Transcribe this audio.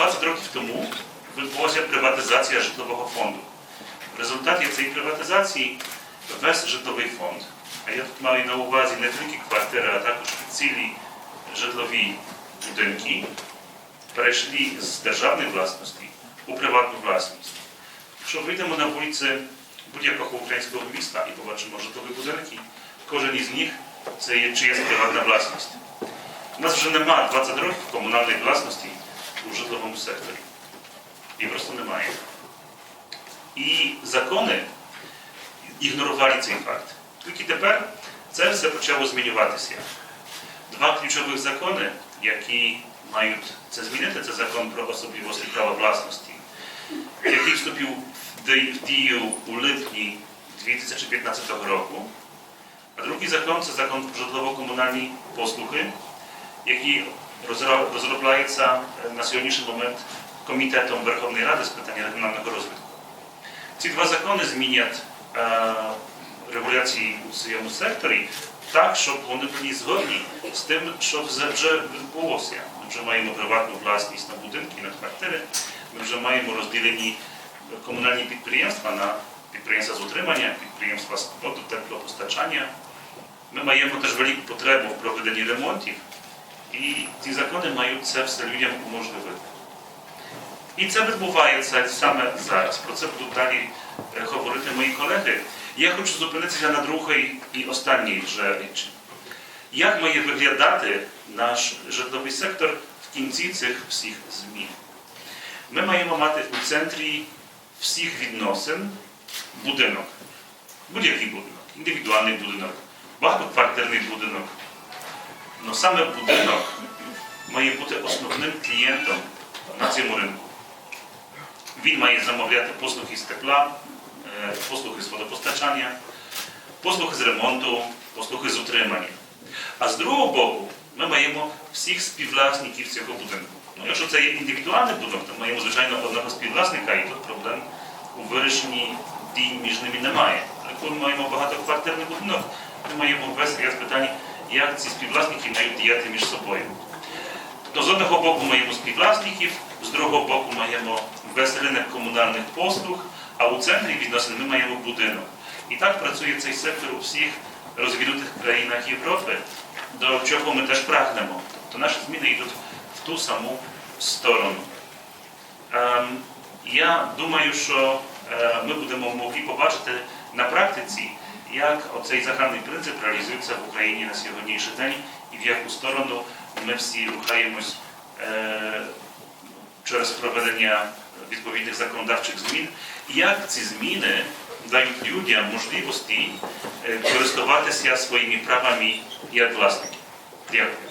20 років тому відбулася приватизація житлового фонду. В результаті цієї приватизації весь житловий фонд, а я тут маю на увазі не тільки квартири, а також цілі житлові будинки, перейшли з державної власності у приватну власність. Якщо вийдемо на вулиці будь-якого українського міста і побачимо житлові будинки, кожен із них це є чиясь приватна власність. У нас вже немає 20 років комунальної власності у житловому секторі. І просто немає. І закони ігнорували цей факт. Тільки тепер це все почало змінюватися. Два ключових закони, які мають це змінити, це закон про особливості права власності, який вступив в дію у липні 2015 року. А другий закон це закон про житлово-комунальні послуги, розро- розробляється на сьогоднішній момент Комітетом Верховної Ради з питань регіонального розвитку. Ці два закони змінять регуляції у своєму секторі так, щоб вони були згодні з тим, що вже відбулося. Ми вже маємо приватну власність на будинки, на квартири, ми вже маємо розділені комунальні підприємства на підприємства з утримання, підприємства з теплопостачання. Ми маємо теж велику потребу в проведенні ремонтів, і ці закони мають це все людям уможливити. І це відбувається саме зараз. Про це будуть далі е, говорити мої колеги. Я хочу зупинитися на другій і останній вже речі. Як має виглядати наш житловий сектор в кінці цих всіх змін? Ми маємо мати у центрі всіх відносин будинок. Будь-який будинок, індивідуальний будинок, багатоквартирний будинок. Но саме будинок має бути основним клієнтом на цьому ринку. Він має замовляти послуги з тепла, е, послуги з водопостачання, послуги з ремонту, послуги з утримання. А з другого боку, ми маємо всіх співвласників цього будинку. Ну, якщо це є індивідуальний будинок, то маємо, звичайно, одного співвласника, і тут проблем у вирішенні дій між ними немає. Але коли ми маємо багатоквартирний будинок, ми маємо весь ряд питань, як ці співвласники мають діяти між собою. Тобто з одного боку маємо співвласників, з другого боку маємо весь ринок комунальних послуг, а у центрі відносин ми маємо будинок. І так працює цей сектор у всіх розвинутих країнах Європи, до чого ми теж прагнемо. Тобто наші зміни йдуть в ту саму сторону. Ем, я думаю, що е, ми будемо могли побачити на практиці, як оцей загальний принцип реалізується в Україні на сьогоднішній день і в яку сторону ми всі рухаємось е, через проведення відповідних законодавчих змін, і як ці зміни дають людям можливості е, користуватися своїми правами як власники. Дякую.